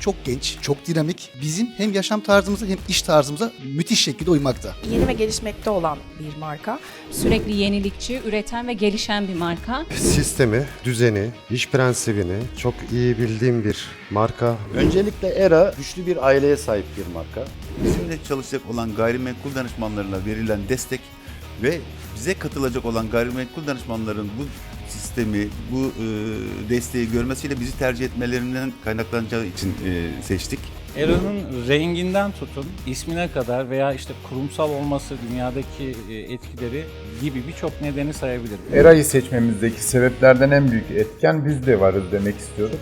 çok genç, çok dinamik. Bizim hem yaşam tarzımıza hem iş tarzımıza müthiş şekilde uymakta. Yeni ve gelişmekte olan bir marka. Sürekli yenilikçi, üreten ve gelişen bir marka. Sistemi, düzeni, iş prensibini çok iyi bildiğim bir marka. Öncelikle ERA güçlü bir aileye sahip bir marka. Bizimle çalışacak olan gayrimenkul danışmanlarına verilen destek ve bize katılacak olan gayrimenkul danışmanların bu sistemi, bu e, desteği görmesiyle bizi tercih etmelerinden kaynaklanacağı için e, seçtik. Era'nın renginden tutun, ismine kadar veya işte kurumsal olması, dünyadaki e, etkileri gibi birçok nedeni sayabilirim. Era'yı seçmemizdeki sebeplerden en büyük etken biz de varız demek istiyorduk.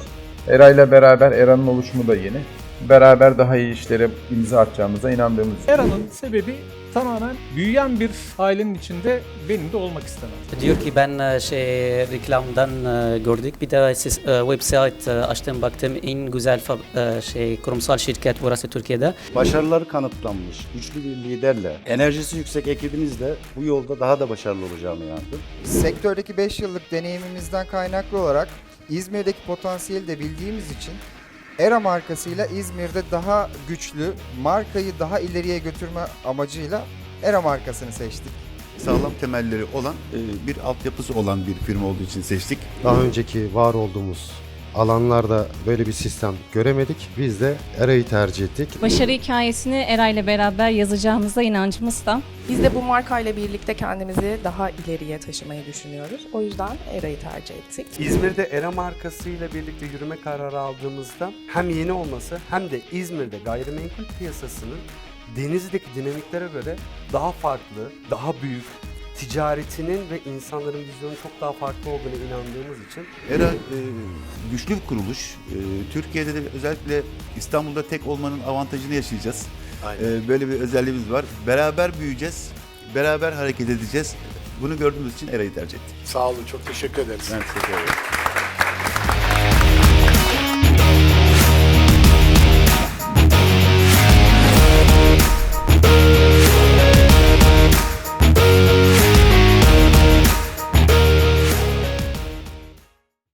Era ile beraber Era'nın oluşumu da yeni. Beraber daha iyi işlere imza atacağımıza inandığımız için. Era'nın sebebi tamamen büyüyen bir ailenin içinde benim de olmak istemem. Diyor ki ben e, şey reklamdan e, gördük. Bir de siz e, website e, açtım baktım en güzel şey kurumsal şirket burası Türkiye'de. Başarıları kanıtlanmış, güçlü bir liderle, enerjisi yüksek ekibinizle bu yolda daha da başarılı olacağımı inandım. Sektördeki 5 yıllık deneyimimizden kaynaklı olarak İzmir'deki potansiyeli de bildiğimiz için Era markasıyla İzmir'de daha güçlü, markayı daha ileriye götürme amacıyla Era markasını seçtik. Sağlam temelleri olan, e, bir altyapısı olan bir firma olduğu için seçtik. Daha önceki var olduğumuz alanlarda böyle bir sistem göremedik. Biz de ERA'yı tercih ettik. Başarı hikayesini Era ile beraber yazacağımıza inancımız tam. Biz de bu markayla birlikte kendimizi daha ileriye taşımayı düşünüyoruz. O yüzden Era'yı tercih ettik. İzmir'de ERA markasıyla birlikte yürüme kararı aldığımızda hem yeni olması hem de İzmir'de gayrimenkul piyasasının Denizli'deki dinamiklere göre daha farklı, daha büyük, ticaretinin ve insanların vizyonu çok daha farklı olduğuna inandığımız için ERA e, güçlü bir kuruluş. E, Türkiye'de de özellikle İstanbul'da tek olmanın avantajını yaşayacağız. E, böyle bir özelliğimiz var. Beraber büyüyeceğiz, beraber hareket edeceğiz. Bunu gördüğümüz için ERA'yı tercih ettik. Sağ olun, çok teşekkür ederiz. Ben teşekkür ederim.